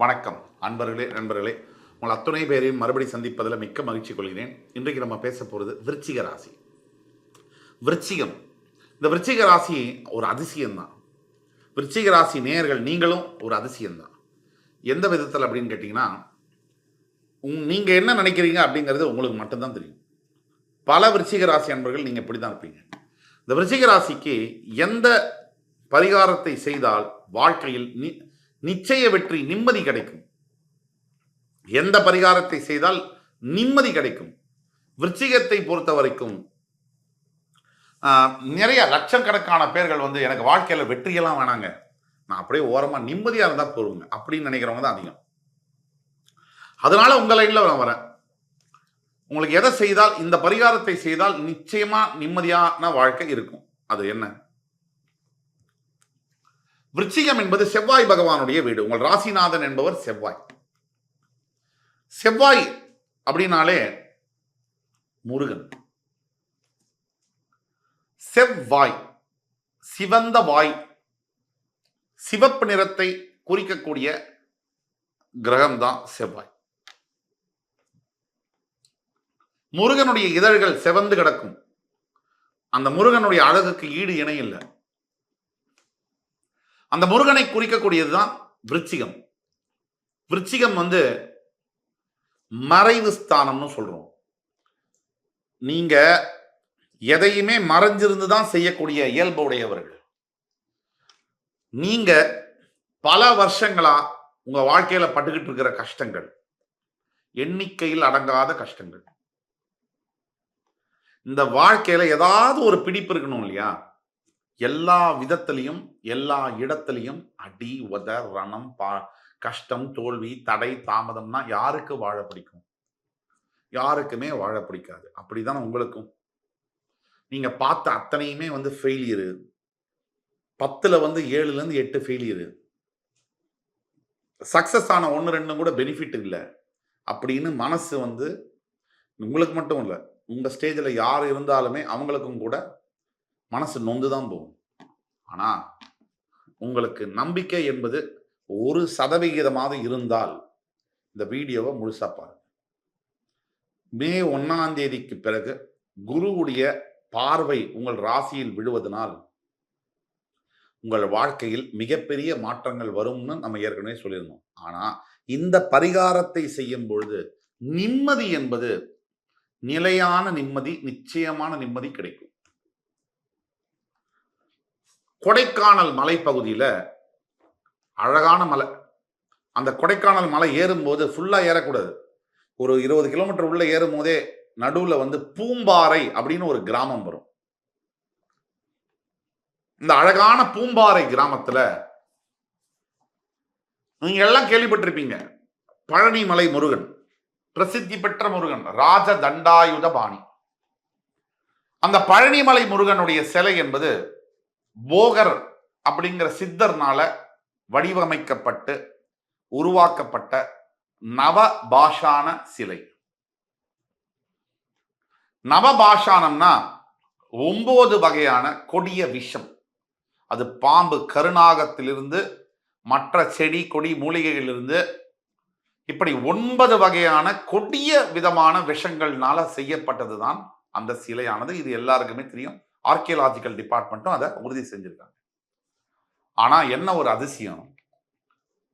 வணக்கம் அன்பர்களே நண்பர்களே. உங்கள் அத்துணை பேரையும் மறுபடி சந்திப்பதில் மிக்க மகிழ்ச்சி கொள்கிறேன். இன்றைக்கு நம்ம பேச போகிறது விருச்சிக ராசி. விருச்சிகம். இந்த விருச்சிக ராசி ஒரு அதிசயம்தான். விருச்சிக ராசி நேயர்கள் நீங்களும் ஒரு அதிசயம்தான். எந்த விதத்தில் அப்படின்னு கேட்டிங்கன்னா உங் நீங்கள் என்ன நினைக்கிறீங்க அப்படிங்கிறது உங்களுக்கு மட்டும்தான் தெரியும். பல விருச்சிக ராசி அன்பர்கள் நீங்கள் இப்படி தான் இருப்பீங்க. இந்த விருச்சிக ராசிக்கு எந்த பரிகாரத்தை செய்தால் வாழ்க்கையில் நீ நிச்சய வெற்றி நிம்மதி கிடைக்கும். எந்த பரிகாரத்தை செய்தால் நிம்மதி கிடைக்கும். விருச்சிகத்தை பொறுத்த வரைக்கும் நிறைய லட்சக்கணக்கான பேர்கள் வந்து எனக்கு வாழ்க்கையில் வெற்றியெல்லாம் வேணாங்க. நான் அப்படியே ஓரமாக நிம்மதியாக இருந்தால் போதுங்க அப்படின்னு நினைக்கிறவங்க தான் அதிகம். அதனால உங்கள் லைனில் நான் வரேன். உங்களுக்கு எதை செய்தால் இந்த பரிகாரத்தை செய்தால் நிச்சயமாக நிம்மதியான வாழ்க்கை இருக்கும். அது என்ன? விருச்சிகம் என்பது செவ்வாய் பகவானுடைய வீடு. உங்கள் ராசிநாதன் என்பவர் செவ்வாய். செவ்வாய் அப்படின்னாலே முருகன். செவ்வாய் சிவந்த வாய் சிவப்பு நிறத்தை குறிக்கக்கூடிய கிரகம்தான் செவ்வாய். முருகனுடைய இதழ்கள் செவந்து கிடக்கும். அந்த முருகனுடைய அழகுக்கு ஈடு இணையில்லை அந்த முருகனை குறிக்கக்கூடியது தான் விருச்சிகம். விருச்சிகம் வந்து மறைவு ஸ்தானம்னு சொல்றோம். நீங்க எதையுமே மறைஞ்சிருந்து தான் செய்யக்கூடிய இயல்பு உடையவர்கள். நீங்க பல வருஷங்களா உங்க வாழ்க்கையில பட்டுக்கிட்டு இருக்கிற கஷ்டங்கள். எண்ணிக்கையில் அடங்காத கஷ்டங்கள். இந்த வாழ்க்கையில ஏதாவது ஒரு பிடிப்பு இருக்கணும் இல்லையா? எல்லா விதத்திலையும் எல்லா இடத்துலையும் அடி உத ரணம் பா கஷ்டம் தோல்வி தடை தாமதம்னா யாருக்கு வாழ பிடிக்கும்? யாருக்குமே வாழ பிடிக்காது. அப்படிதான் உங்களுக்கும்? நீங்க பார்த்த அத்தனையுமே வந்து ஃபெயிலியரு பத்துல வந்து ஏழுல இருந்து எட்டு ஃபெயிலியரு சக்சஸ் ஆன ஒன்று ரெண்டும் கூட பெனிஃபிட் இல்லை. அப்படின்னு மனசு வந்து உங்களுக்கு மட்டும் இல்லை உங்க ஸ்டேஜில் யார் இருந்தாலுமே அவங்களுக்கும் கூட மனசு நொந்து தான் போகும். ஆனால் உங்களுக்கு நம்பிக்கை என்பது ஒரு சதவிகிதமாக இருந்தால் இந்த வீடியோவை முழுசா பாருங்க. மே ஒன்னாம் தேதிக்கு பிறகு குருவுடைய பார்வை உங்கள் ராசியில் விழுவதனால் உங்கள் வாழ்க்கையில் மிகப்பெரிய மாற்றங்கள் வரும்னு நம்ம ஏற்கனவே சொல்லியிருந்தோம். ஆனா இந்த பரிகாரத்தை செய்யும் பொழுது நிம்மதி என்பது நிலையான நிம்மதி நிச்சயமான நிம்மதி கிடைக்கும். கொடைக்கானல் மலைப்பகுதியில் அழகான மலை. அந்த கொடைக்கானல் மலை ஏறும்போது ஃபுல்லாக ஏறக்கூடாது. ஒரு இருபது கிலோமீட்டர் உள்ளே ஏறும் போதே நடுவில் வந்து பூம்பாறை அப்படின்னு ஒரு கிராமம் வரும். இந்த அழகான பூம்பாறை கிராமத்தில் நீங்க எல்லாம் கேள்விப்பட்டிருப்பீங்க. பழனிமலை முருகன் பிரசித்தி பெற்ற முருகன் ராஜ தண்டாயுத பாணி. அந்த பழனிமலை முருகனுடைய சிலை என்பது போகர் அப்படிங்கிற சித்தர்னால வடிவமைக்கப்பட்டு உருவாக்கப்பட்ட நவபாஷான சிலை. நவபாஷானம்னா ஒன்பது வகையான கொடிய விஷம். அது பாம்பு கருநாகத்திலிருந்து மற்ற செடி கொடி மூலிகைகளிலிருந்து இப்படி ஒன்பது வகையான கொடிய விதமான விஷங்கள்னால செய்யப்பட்டதுதான் அந்த சிலையானது. இது எல்லாருக்குமே தெரியும். ஆர்கியலாஜிக்கல் டிபார்ட்மெண்ட்டும் அதை உறுதி செஞ்சிருக்காங்க. ஆனால் என்ன ஒரு அதிசயம்?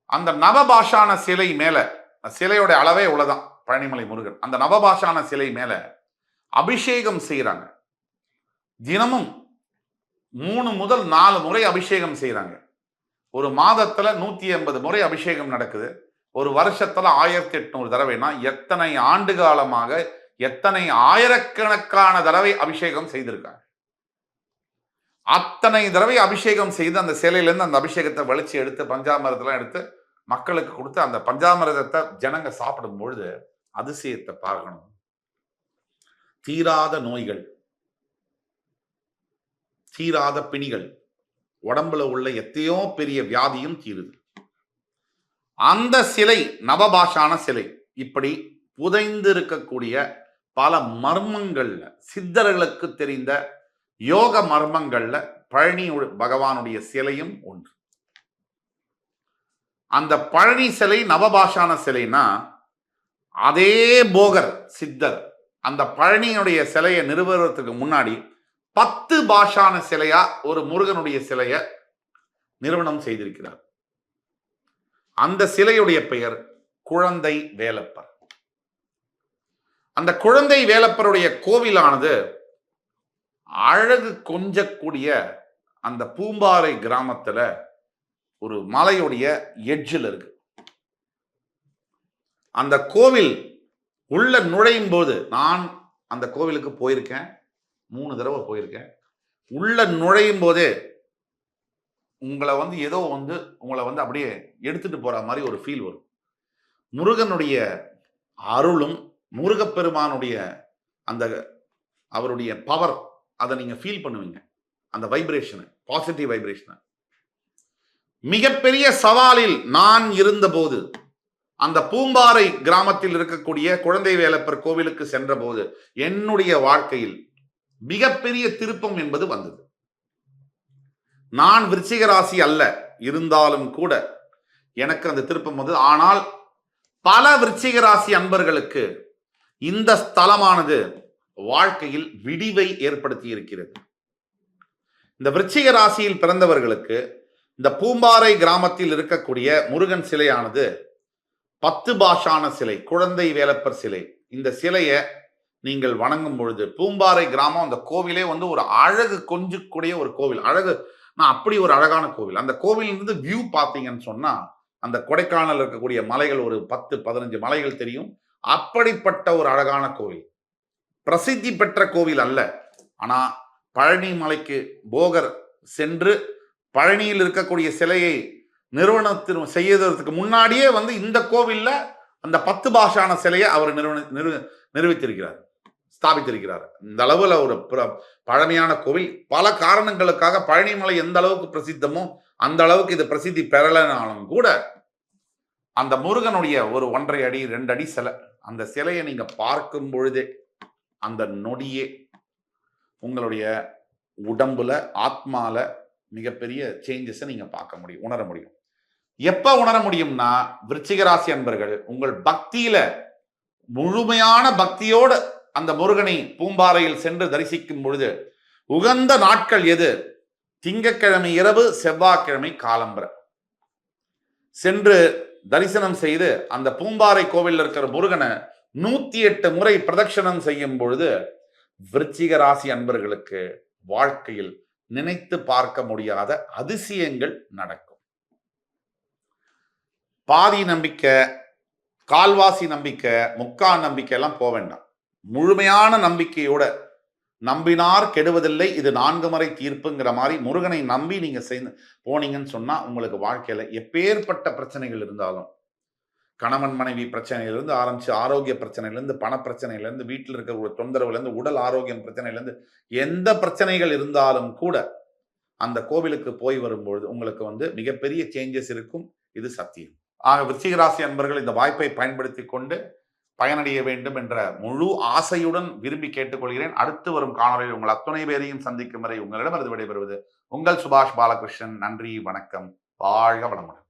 அந்த நவபாஷான சிலை மேலே சிலையோட அளவே இவ்வளோதான் பழனிமலை முருகன். அந்த நவபாஷான சிலை மேலே அபிஷேகம் செய்கிறாங்க தினமும் மூணு முதல் நாலு முறை அபிஷேகம் செய்கிறாங்க ஒரு மாதத்தில் நூற்றி எண்பது முறை அபிஷேகம் நடக்குது. ஒரு வருஷத்தில் ஆயிரத்தி எட்நூறு தடவைனா எத்தனை ஆண்டு காலமாக எத்தனை ஆயிரக்கணக்கான தடவை அபிஷேகம் செய்திருக்காங்க. அத்தனை தடவை அபிஷேகம் செய்து அந்த சிலையிலேருந்து அந்த அபிஷேகத்தை வலிச்சு எடுத்து பஞ்சாமிரதெல்லாம் எடுத்து மக்களுக்கு கொடுத்து அந்த பஞ்சாமிரதத்தை ஜனங்க சாப்பிடும் பொழுது அதிசயத்தை பார்க்கணும். தீராத நோய்கள் தீராத பிணிகள் உடம்புல உள்ள எத்தையோ பெரிய வியாதியும் தீருது. அந்த சிலை நவபாஷான சிலை இப்படி புதைந்து இருக்கக்கூடிய பல மர்மங்கள்ல சித்தர்களுக்கு தெரிந்த யோக மர்மங்கள்ல பழனி பகவானுடைய சிலையும் ஒன்று. அந்த பழனி சிலை நவபாஷான சிலைனா அதே போகர் சித்தர் அந்த பழனியுடைய சிலையை நிறுவுறதுக்கு முன்னாடி பத்து பாஷான சிலையா ஒரு முருகனுடைய சிலைய நிறுவனம் செய்திருக்கிறார். அந்த சிலையுடைய பெயர் குழந்தை வேலப்பர். அந்த குழந்தை வேலப்பருடைய கோவிலானது அழகு கொஞ்சக்கூடிய அந்த பூம்பாறை கிராமத்துல ஒரு மலையுடைய எட்ஜில் இருக்கு. அந்த கோவில் உள்ள நுழையும் போது நான் அந்த கோவிலுக்கு போயிருக்கேன் மூணு தடவை போயிருக்கேன். உள்ள நுழையும் போதே உங்களை வந்து ஏதோ வந்து உங்களை வந்து அப்படியே எடுத்துட்டு போற மாதிரி ஒரு ஃபீல் வரும். முருகனுடைய அருளும் முருகப்பெருமானுடைய அந்த அவருடைய பவர் அதை நீங்கள் ஃபீல் பண்ணுவீங்க. அந்த வைப்ரேஷனை பாசிட்டிவ் வைப்ரேஷனை மிகப்பெரிய சவாலில் நான் இருந்தபோது அந்த பூம்பாறை கிராமத்தில் இருக்கக்கூடிய குழந்தை வேலப்பர் கோவிலுக்கு சென்றபோது என்னுடைய வாழ்க்கையில் மிகப்பெரிய திருப்பம் என்பது வந்தது. நான் விருச்சிக ராசி அல்ல இருந்தாலும் கூட எனக்கு அந்த திருப்பம் வந்தது. ஆனால் பல விருச்சிக ராசி அன்பர்களுக்கு இந்த ஸ்தலமானது வாழ்க்கையில் விடிவை ஏற்படுத்தி இருக்கிறது இந்த விருச்சிக ராசியில் பிறந்தவர்களுக்கு இந்த பூம்பாறை கிராமத்தில் இருக்கக்கூடிய முருகன் சிலையானது பத்து பாஷான சிலை குழந்தை வேலப்பர் சிலை. இந்த சிலையை நீங்கள் வணங்கும் பொழுது பூம்பாறை கிராமம் அந்த கோவிலே வந்து ஒரு அழகு கொஞ்சக்கூடிய ஒரு கோவில். அழகு நான் அப்படி ஒரு அழகான கோவில். அந்த கோவிலிருந்து வியூ பார்த்தீங்கன்னு சொன்னா அந்த கொடைக்கானல் இருக்கக்கூடிய மலைகள் ஒரு பத்து பதினஞ்சு மலைகள் தெரியும். அப்படிப்பட்ட ஒரு அழகான கோவில். பிரசித்தி பெற்ற கோவில் அல்ல. ஆனா பழனி மலைக்கு போகர் சென்று பழனியில் இருக்கக்கூடிய சிலையை நிறுவனத்தின் செய்யறதுக்கு முன்னாடியே வந்து இந்த கோவில்ல அந்த பத்து பாஷான சிலையை அவர் நிறுவன நிறு நிரூபித்திருக்கிறார் ஸ்தாபித்திருக்கிறார். இந்த அளவில் ஒரு பழமையான கோவில். பல காரணங்களுக்காக பழனிமலை எந்த அளவுக்கு பிரசித்தமோ அந்த அளவுக்கு இது பிரசித்தி பெறலைனாலும் கூட அந்த முருகனுடைய ஒரு ஒன்றரை அடி ரெண்டு அடி சிலை அந்த சிலையை நீங்க பார்க்கும் பொழுதே அந்த நொடியே உங்களுடைய உடம்புல ஆத்மால மிகப்பெரிய சேஞ்சஸை நீங்க பார்க்க முடியும் உணர முடியும். எப்ப உணர முடியும்னா விருச்சிகராசி அன்பர்கள் உங்கள் பக்தியில முழுமையான பக்தியோடு அந்த முருகனை பூம்பாறையில் சென்று தரிசிக்கும் பொழுது உகந்த நாட்கள் எது? திங்கட்கிழமை இரவு செவ்வாய்க்கிழமை காலம்பர சென்று தரிசனம் செய்து அந்த பூம்பாறை கோவிலில் இருக்கிற முருகனை நூத்தி எட்டு முறை பிரதட்சணம் செய்யும் பொழுது விருச்சிக ராசி அன்பர்களுக்கு வாழ்க்கையில் நினைத்து பார்க்க முடியாத அதிசயங்கள் நடக்கும். பாதி நம்பிக்கை கால்வாசி நம்பிக்கை முக்கா நம்பிக்கை எல்லாம் போக வேண்டாம். முழுமையான நம்பிக்கையோட நம்பினார் கெடுவதில்லை இது நான்கு முறை தீர்ப்புங்கிற மாதிரி முருகனை நம்பி நீங்க செய்து போனீங்கன்னு சொன்னா உங்களுக்கு வாழ்க்கையில எப்பேற்பட்ட பிரச்சனைகள் இருந்தாலும் கணவன் மனைவி பிரச்சனையிலிருந்து ஆரம்பிச்சு ஆரோக்கிய பிரச்சனையிலேருந்து பண பிரச்சனையிலிருந்து வீட்டில் இருக்கிற ஒரு தொந்தரவுலேருந்து உடல் ஆரோக்கியம் பிரச்சனையிலேருந்து எந்த பிரச்சனைகள் இருந்தாலும் கூட அந்த கோவிலுக்கு போய் வரும்பொழுது உங்களுக்கு வந்து மிகப்பெரிய சேஞ்சஸ் இருக்கும். இது சத்தியம். ஆக விருச்சிகராசி அன்பர்கள் இந்த வாய்ப்பை பயன்படுத்தி கொண்டு பயனடைய வேண்டும் என்ற முழு ஆசையுடன் விரும்பி கேட்டுக்கொள்கிறேன். அடுத்து வரும் காணொலியில் உங்கள் அத்துணை பேரையும் சந்திக்கும் வரை உங்களிடமிருந்து விடைபெறுவது உங்கள் சுபாஷ் பாலகிருஷ்ணன். நன்றி வணக்கம். வாழ்க வளமுடன்.